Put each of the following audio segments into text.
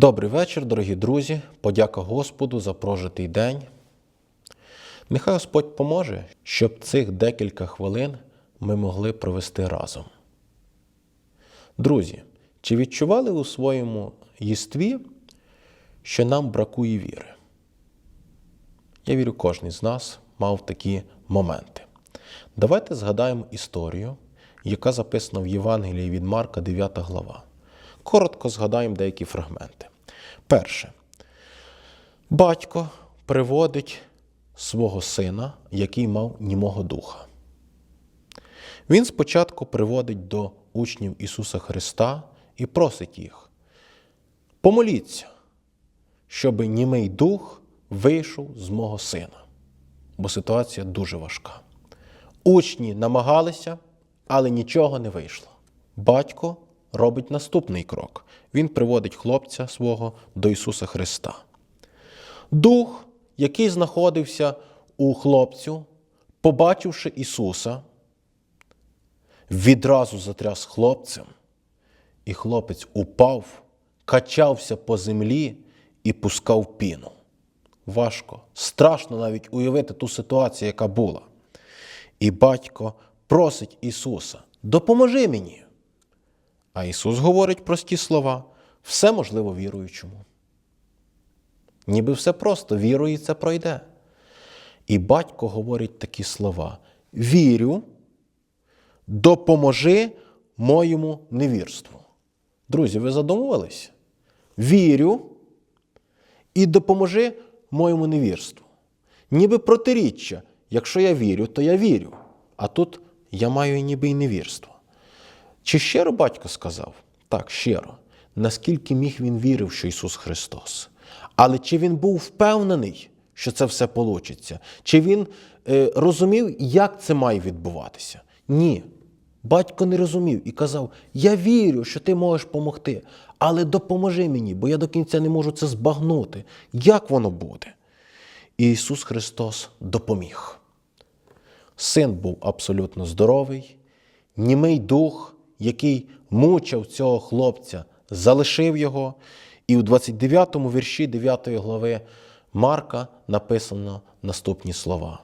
Добрий вечір, дорогі друзі. Подяка Господу за прожитий день. Нехай Господь поможе, щоб цих декілька хвилин ми могли провести разом. Друзі, чи відчували у своєму єстві, що нам бракує віри? Я вірю, кожен з нас мав такі моменти. Давайте згадаємо історію, яка записана в Євангелії від Марка, 9 глава. Коротко згадаємо деякі фрагменти. Перше. Батько приводить свого сина, який мав німого духа. Він спочатку приводить до учнів Ісуса Христа і просить їх: помоліться, щоб німий дух вийшов з мого сина, бо ситуація дуже важка. Учні намагалися, але нічого не вийшло. Батько робить наступний крок. Він приводить хлопця свого до Ісуса Христа. Дух, який знаходився у хлопцю, побачивши Ісуса, відразу затряс хлопцем, і хлопець упав, качався по землі і пускав піну. Важко, страшно навіть уявити ту ситуацію, яка була. І батько просить Ісуса: допоможи мені. А Ісус говорить прості слова: все можливо віруючому. Ніби все просто, вірою і це пройде. І батько говорить такі слова: Вірю, допоможи моєму невірству. Друзі, ви задумувались? Вірю і допоможи моєму невірству. Ніби протиріччя. Якщо я вірю, то я вірю. А тут я маю ніби й невірство. Чи щиро батько сказав? Так, щиро. Наскільки міг він вірив, що Ісус Христос. Але чи він був впевнений, що це все вийде? Чи він е, розумів, як це має відбуватися? Ні. Батько не розумів і казав: Я вірю, що ти можеш допомогти, але допоможи мені, бо я до кінця не можу це збагнути. Як воно буде? І Ісус Христос допоміг. Син був абсолютно здоровий, німий дух, який мучив цього хлопця, залишив його. І у 29 му вірші 9 глави Марка написано наступні слова.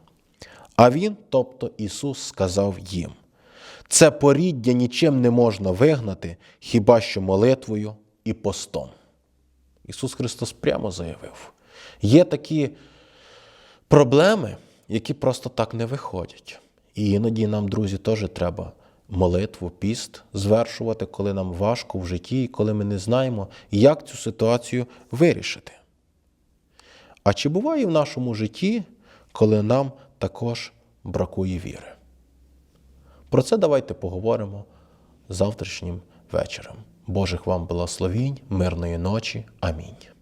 А він, тобто Ісус, сказав їм: це поріддя нічим не можна вигнати, хіба що молитвою і постом. Ісус Христос прямо заявив: є такі проблеми, які просто так не виходять. І іноді нам, друзі, теж треба молитву, піст звершувати, коли нам важко в житті, і коли ми не знаємо, як цю ситуацію вирішити. А чи буває в нашому житті, коли нам також бракує віри? Про це давайте поговоримо завтрашнім вечором. Божих вам благословінь, мирної ночі. Амінь.